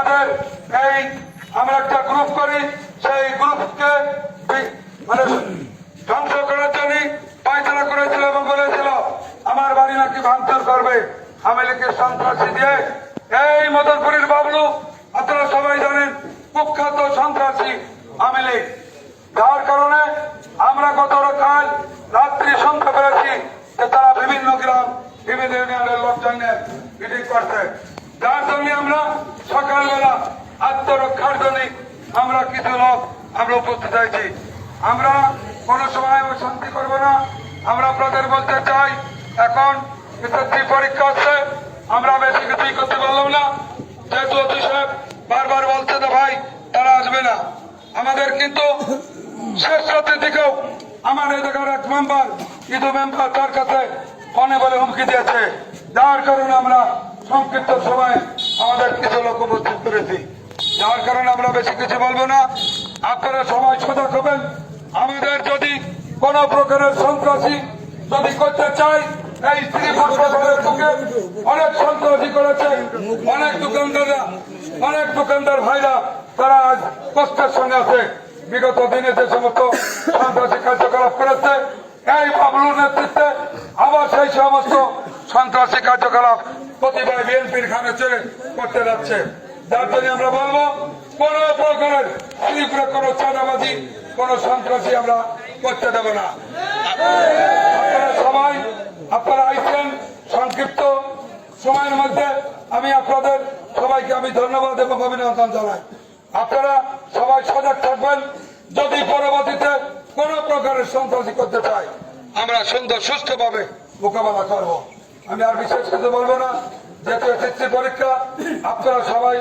আমাদের এই, আমরা একটা গ্রুপ করি, সেই গ্রুপকে মানে ধ্বংস করার জন্য পায়তারা করেছিল এবং বলেছিল, আমার বাড়ি নাকি ভাঙচুর করবে। আমেলিকে সন্ত্রাসী দিয়ে এই মদনপুরের বাবলু, আপনারা সবাই জানেন, কুখ্যাত সন্ত্রাসী আমেলি যার কারণে আমরা গত কাল রাত্রি শুনতে পেরেছি যে তারা বিভিন্ন গ্রাম, বিভিন্ন ইউনিয়নের লোকজন নিয়ে মিটিং করছে। যার জন্য আমরা সকালবেলা আত্মরক্ষার জন্য আমরা কিছু লোক আমরা উপস্থিত হয়েছি। আমরা কোনো সময় শান্তি করব না। আমরা আপনাদের বলতে চাই, এখন এসএসসি পরীক্ষা হচ্ছে, আমরা বেশি কিছুই করতে পারলাম না। যেহেতু অতি সাহেব বারবার বলছে যে ভাই, তারা আসবে না। আমাদের কিন্তু শেষ রাতের দিকেও আমার এই জায়গার এক মেম্বার ইদু মেম্বার তার কাছে ফোনে বলে হুমকি দিয়েছে। যার কারণে আমরা সংক্ষিপ্ত সময়ে আমাদের কিছু লোক উপস্থিত করেছি। যার কারণে আমরা বেশি কিছু বলব না। আপনারা সবাই সজাগ হবেন। আমাদের যদি কোন প্রকারের সন্ত্রাসী যদি করতে চাই এই শ্রীপুর সদরের বুকে অনেক সন্ত্রাসী করেছে। অনেক দোকানদাররা, অনেক দোকানদার ভাইরা, তারা আজ কষ্টের সঙ্গে আছে। বিগত দিনে যে সমস্ত সন্ত্রাসী কার্যকলাপ করেছে, এই বাবলুর নেতৃত্বে আবার সেই সমস্ত সন্ত্রাসী কার্যকলাপ প্রতিবার বিএনপির খানে ছেড়ে করতে যাচ্ছে। যার জন্য আমরা বলব, কোন প্রকারের ত্রিপুরা কোন চাঁদাবাজি, কোন সন্ত্রাসী আমরা করতে দেব না। আপনারা সবাই, আপনারা আইছেন সংক্ষিপ্ত সময়ের মধ্যে। আমি আপনাদের সবাইকে আমি ধন্যবাদ এবং অভিনন্দন জানাই। আপনারা সবাই সজাগ থাকবেন, যদি পরবর্তীতে কোন প্রকারের সন্ত্রাসী করতে চাই আমরা সুন্দর সুস্থভাবে মোকাবেলা করব। আমি আর বিশেষ কিছু বলব না। যেহেতু এসএসসি পরীক্ষা আপনারা সবাই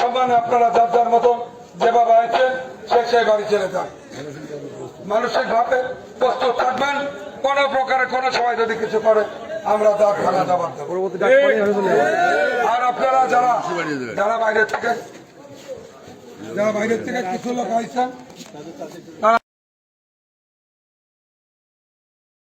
সম্মানে আপনারা যার যার মতন যেভাবে আছেন সে সেই বাড়ি চলে যান। মানসিক ভাবে প্রস্তুত থাকবেন কোন প্রকারে কোন সময় যদি কিছু করে আমরা তার খানা জবাব দেবো। আর আপনারা যারা যারা বাইরের থেকে যারা বাইরের থেকে কিছু লোক আইছেন তারা